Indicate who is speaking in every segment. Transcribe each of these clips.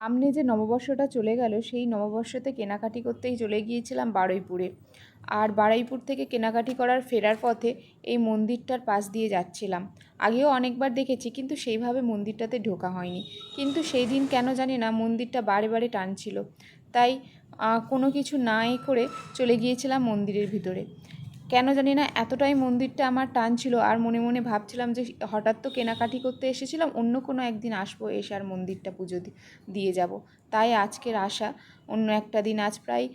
Speaker 1: সামনে যে নববর্ষটা চলে গেল, সেই নববর্ষতে কেনাকাটি করতেই চলে গিয়েছিলাম বারুইপুরে। আর বারুইপুর থেকে কেনাকাটি করার ফেরার পথে এই মন্দিরটার পাশ দিয়ে যাচ্ছিলাম। আগেও অনেকবার দেখেছি, কিন্তু সেইভাবে মন্দিরটাতে ঢোকা হয়নি। কিন্তু সেই দিন কেন জানি না মন্দিরটা বারে বারে টানছিল। তাই কোনো কিছু না এ করে চলে গিয়েছিলাম মন্দিরের ভিতরে। কেন জানি না, এতটাই মন্দিরটা আমার টান ছিল আর মনে মনে ভাবছিলাম যে হঠাৎ তো কেনাকাটি করতে এসেছিলাম, অন্য কোনো একদিন আসব এসে আর মন্দিরটা পুজো দিয়ে যাব। তাই আজকের আশা, অন্য একটা দিন আজ প্রায়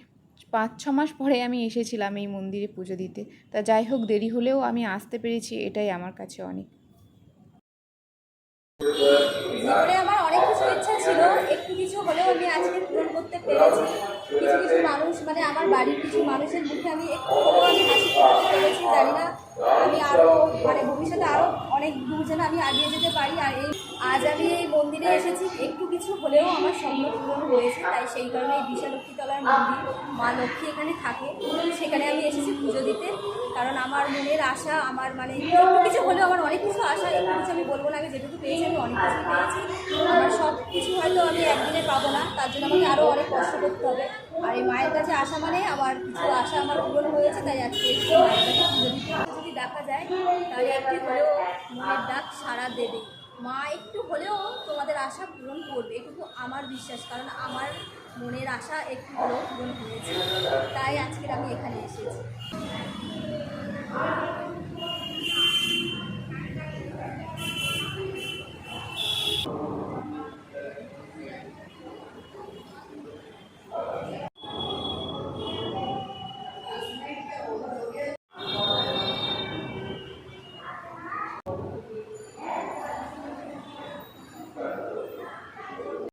Speaker 1: পাঁচ, ছ মাস পরে আমি এসেছিলাম এই মন্দিরে পুজো দিতে। তা যাই হোক, দেরি হলেও আমি আসতে পেরেছি, এটাই আমার কাছে অনেক।
Speaker 2: আমার অনেক কিছু ইচ্ছা ছিল, একটু কিছু হলেও আমি আজকে পূরণ করতে পেরেছি। কিছু কিছু মানুষ মানে আমার বাড়ির কিছু মানুষের মুখে আমি একটু আমি হাসি জানি না আমি আরও মানে ভবিষ্যতে আরও অনেক দূর যেন আমি এগিয়ে যেতে পারি, আর এই আজ আমি এই মন্দিরে এসেছি। একটু কিছু হলেও আমার স্বপ্ন পূরণ হয়েছে, তাই সেই কারণে এই বিশালক্ষীতলার মন্দির মা লক্ষ্মী এখানে থাকে। সেখানে আমি এসেছি পুজো দিতে। কারণ আমার মনের আশা, আমার মানে একটু কিছু হলেও আমার অনেক কিছু আশা, একটু কিছু আমি বলব না, আমি যেটুকু পেয়েছি আমি অনেক কিছু পেয়েছি। আমার সব কিছু হয়তো আমি একদিনে পাবো না, তার জন্য আমাকে আরও অনেক কষ্ট করতে হবে। আর এই মায়ের কাছে আসা মানে আমার কিছু আশা আমার পূরণ হয়েছে, তাই আজকে মায়ের কাছে পুজো দিতে। যদি দেখা যায়, তাহলে একটু হলেও মনের ডাক সাড়া দেবে। মা একটু হলেও তোমাদের আশা পূরণ করবে, এটুকু আমার বিশ্বাস। কারণ আমার মনের আশা একটু হলেও পূরণ হয়েছে। তাই আজকের আমি এখানে এসেছি।